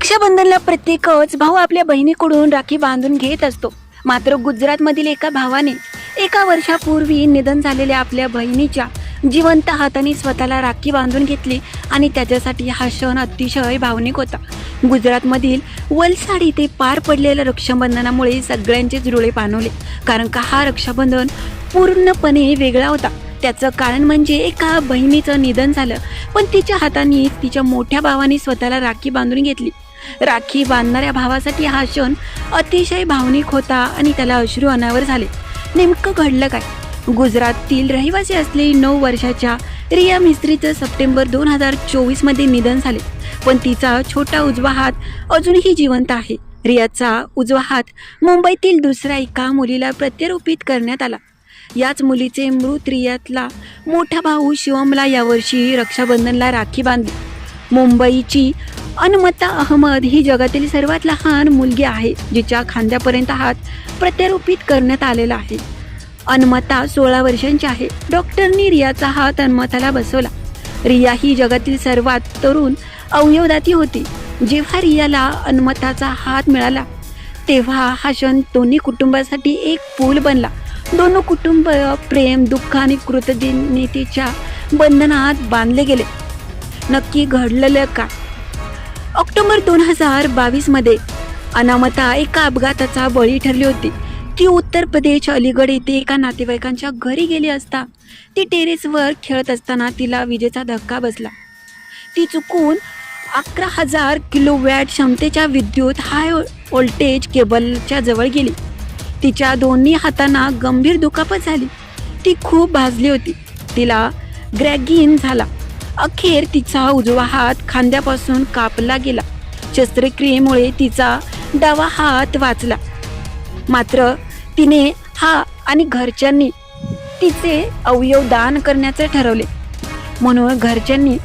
रक्षाबंधनला प्रत्येकच भाऊ आपल्या बहिणीकडून राखी बांधून घेत असतो. मात्र गुजरातमधील एका भावाने एका वर्षापूर्वी निधन झालेल्या आपल्या बहिणीच्या जिवंत हाताने स्वतःला राखी बांधून घेतली आणि त्याच्यासाठी हा क्षण अतिशय भावनिक होता. गुजरातमधील वलसाड इथे पार पडलेल्या रक्षाबंधनामुळे सगळ्यांचेच डोळे पाणवले कारण का हा रक्षाबंधन पूर्णपणे वेगळा होता. त्याचं कारण म्हणजे एका बहिणीचं निधन झालं पण तिच्या हाताने तिच्या मोठ्या भावाने स्वतःला राखी बांधून घेतली. राखी बांधणाऱ्या भावासाठी हा क्षण अतिशय भावनिक होता आणि त्याला अश्रू अनावर झाले. नेमकं घडलं काय? गुजराततील रहिवासी असलेली नऊ वर्षाच्या रिया मिस्त्रीचं सप्टेंबर दोन हजार चोवीसमध्ये निधन झाले. पण तिचा छोटा उजवा हात अजूनही जिवंत आहे. रियाचा उजवा हात मुंबईतील दुसऱ्या एका मुलीला प्रत्यारोपित करण्यात आला. याच मुलीचे मृत रियातला मोठा भाऊ शिवमला यावर्षी रक्षाबंधनला राखी बांधली. मुंबईची अनमता अहमद ही जगातील सर्वात लहान मुलगी आहे जिच्या खांद्यापर्यंत हात प्रत्यारोपित करण्यात आलेला आहे. अनमता सोळा वर्षांची आहे. डॉक्टरनी रियाचा हात अनमताला बसवला. रिया ही जगातील सर्वात तरुण अवयवदाती होती. जेव्हा रियाला अनमताचा हात मिळाला तेव्हा हा क्षण दोन्ही कुटुंबासाठी एक पूल बनला. दोन कुटुंब प्रेम दुःख आणि कृतज्ञतेच्या बंधनात बांधले गेले. नक्की घडलेलं काय? ऑक्टोबर दोन हजार बावीसमध्ये अनामता एका अपघाताचा बळी ठरली होती. ती उत्तर प्रदेश अलीगड येथे एका नातेवाईकांच्या घरी गेली असता ती टेरेसवर खेळत असताना तिला विजेचा धक्का बसला. ती चुकून अकरा हजार किलोवॅट क्षमतेच्या विद्युत हाय व्होल्टेज केबलच्या जवळ गेली. तिच्या दोन्ही हातांना गंभीर दुखापत झाली. ती खूप भाजली होती. तिला ग्रॅगिन झाला. अखेर तिचा उजवा हात खांद्यापासून कापला गेला. शस्त्रक्रियेमुळे तिचा डावा हात वाचला. मात्र तिने हा आणि घरच्यांनी तिचे अवयव दान करण्याचे ठरवले. म्हणून घरच्यांनी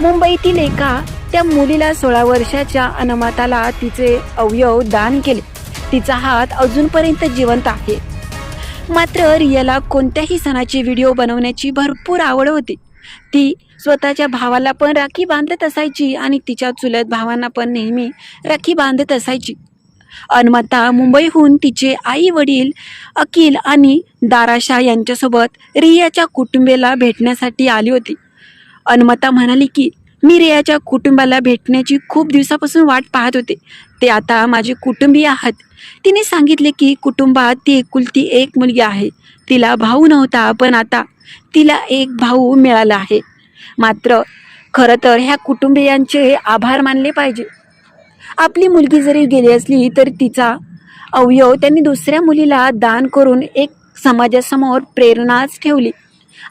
मुंबईतील एका त्या मुलीला सोळा वर्षाच्या अनमाताला तिचे अवयव दान केले. तिचा हात अजूनपर्यंत जिवंत आहे. मात्र रियाला कोणत्याही सणाचे व्हिडिओ बनवण्याची भरपूर आवड होती. ती स्वतःच्या भावाला पण राखी बांधत असायची आणि तिच्या चुलत भावांना पण नेहमी राखी बांधत असायची. अन्मता मुंबईहून तिचे आई वडील अकिल आणि दाराशा यांच्यासोबत रियाच्या कुटुंबेला भेटण्यासाठी आली होती. अन्मता म्हणाली की मी रियाच्या कुटुंबाला भेटण्याची खूप दिवसापासून वाट पाहत होते. ते आता माझे कुटुंबीय आहात. तिने सांगितले की कुटुंबात ती एकुलती एक मुलगी आहे. तिला भाऊ नव्हता पण आता तिला एक भाऊ मिळाला आहे. मात्र खरं तर ह्या कुटुंबियांचे आभार मानले पाहिजे. आपली मुलगी जरी गेली असली तर तिचा अवयव त्यांनी दुसऱ्या मुलीला दान करून एक समाजासमोर प्रेरणाच ठेवली.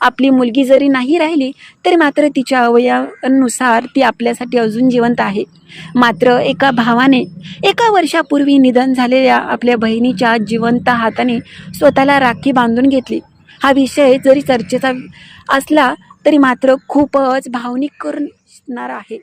आपली मुलगी जरी नाही राहिली तरी मात्र तिच्या अवयवानुसार ती आपल्यासाठी अजून जिवंत आहे. मात्र एका भावाने एका वर्षापूर्वी निधन झालेल्या आपल्या बहिणीच्या जिवंत हाताने स्वतःला राखी बांधून घेतली. हा विषय जरी चर्चेचा असला तरी मात्र खूपच भावनिक करणारा आहे.